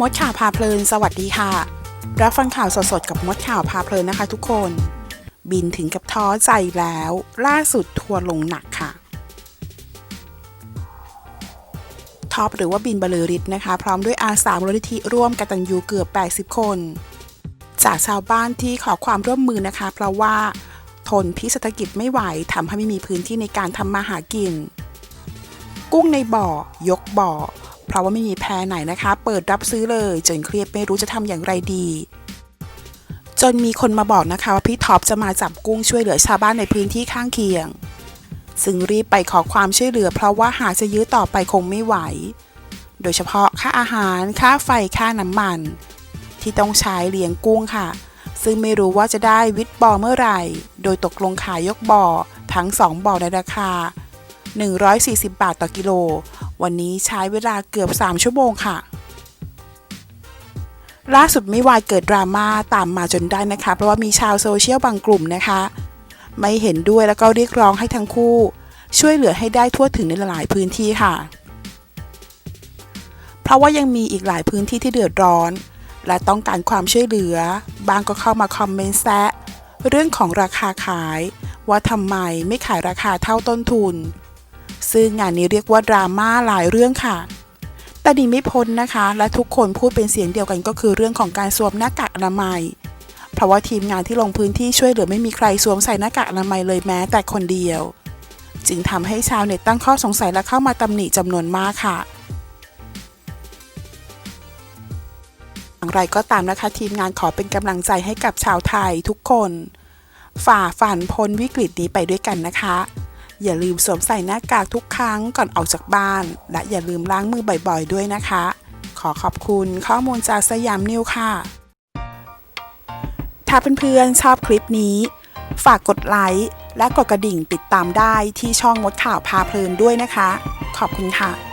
มดข่าวพาเพลิน สวัสดีค่ะ รับฟังข่าวสดๆกับมดข่าวพาเพลินนะคะทุกคน บินถึงกับท้อใจแล้ว ล่าสุดทัวร์ลงหนักค่ะ ท็อปหรือว่าบินบลือฤทธิ์นะคะ พร้อมด้วยอาสามูลนิธิร่วมกตัญญูเกือบ 80 คน จากชาวบ้านที่ขอความร่วมมือนะคะ เพราะว่าทนพิษเศรษฐกิจไม่ไหวทำให้ไม่มีพื้นที่ในการทำมาหากิน กุ้งในบ่อ ยกบ่อ เพราะว่าไม่มีแพรไหนนะคะ เปิดรับซื้อเลย จนเครียดไม่รู้จะทำอย่างไรดี จนมีคนมาบอกนะคะว่าพี่ท็อปจะมาจับกุ้งช่วยเหลือชาวบ้านในพื้นที่ข้างเคียง ซึ่งรีบไปขอความช่วยเหลือ เพราะว่าหากจะยื้อต่อไปคงไม่ไหว โดยเฉพาะค่าอาหาร ค่าไฟ ค่าน้ำมัน ที่ต้องใช้เลี้ยงกุ้งค่ะ ซึ่งไม่รู้ว่าจะได้วิทบ่อเมื่อไหร่ โดยตกลงขายยกบ่อทั้ง 2บ่อในราคา 140 บาทต่อกิโล วันนี้ใช้เวลาเกือบ 3 ชั่วโมงค่ะ ล่าสุดไม่วายเกิดดราม่าตามมาจนได้นะคะ เพราะว่ามีชาวโซเชียลบางกลุ่มนะคะ ไม่เห็นด้วยแล้วก็เรียกร้องให้ทั้งคู่ ช่วยเหลือให้ได้ทั่วถึงในหลายพื้นที่ค่ะ เพราะว่ายังมีอีกหลายพื้นที่ที่เดือดร้อน และต้องการความช่วยเหลือ บางก็เข้ามาคอมเมนต์แซะเรื่องของราคาขาย ว่าทำไมไม่ขายราคาเท่าต้นทุน ซึ่งงานนี้เรียกว่าดราม่าหลายเรื่องค่ะแต่ดีไม่พ้นนะคะ และทุกคนพูดเป็นเสียงเดียวกันก็คือเรื่องของการสวมหน้ากากอนามัย เพราะว่าทีมงานที่ลงพื้นที่ช่วยเหลือไม่มีใครสวมใส่หน้ากากอนามัยเลยแม้แต่คนเดียว จึงทำให้ชาวเน็ตตั้งข้อสงสัยและเข้ามาตำหนิจำนวนมากค่ะอย่างไรก็ตามนะคะ ทีมงานขอเป็นกำลังใจให้กับชาวไทยทุกคน ฝ่าฟันพ้นวิกฤตนี้ไปด้วยกันนะคะ อย่าลืมสวมใส่หน้ากากทุกครั้งก่อนออกจากบ้าน และอย่าลืมล้างมือบ่อยๆ ด้วยนะคะ ขอขอบคุณข้อมูลจากสยามนิวค่ะ ถ้าเพื่อนๆชอบคลิปนี้ ฝากกดไลค์และกดกระดิ่งติดตามได้ที่ช่องมดข่าวพาเพลินด้วยนะคะ ขอบคุณค่ะ